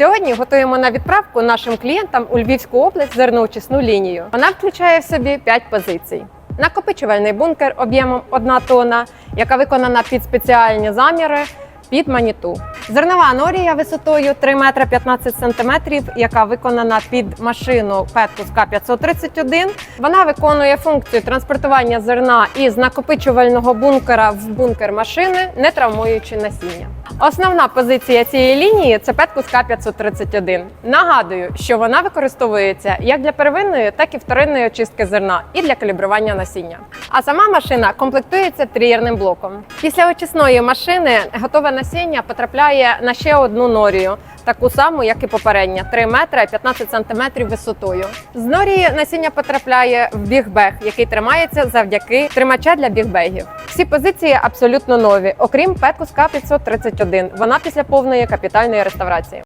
Сьогодні готуємо на відправку нашим клієнтам у Львівську область зерноочисну лінію. Вона включає в собі 5 позицій. Накопичувальний бункер об'ємом 1 тонна, яка виконана під спеціальні заміри під маніту. Зернова норія висотою 3 метри 15 сантиметрів, яка виконана під машину Петкус К531. Вона виконує функцію транспортування зерна із накопичувального бункера в бункер машини, не травмуючи насіння. Основна позиція цієї лінії це пет К531. Нагадую, що вона використовується як для первинної, так і вторинної очистки зерна і для калібрування насіння. А сама машина комплектується трієрним блоком. Після очисної машини готове насіння потрапляє на ще одну норію, таку саму, як і попередня 3 метри 15 сантиметрів висотою. З норії насіння потрапляє в бігбег, який тримається завдяки тримача для бігбегів. Всі позиції абсолютно нові, окрім Петкус К531. Вона після повної капітальної реставрації.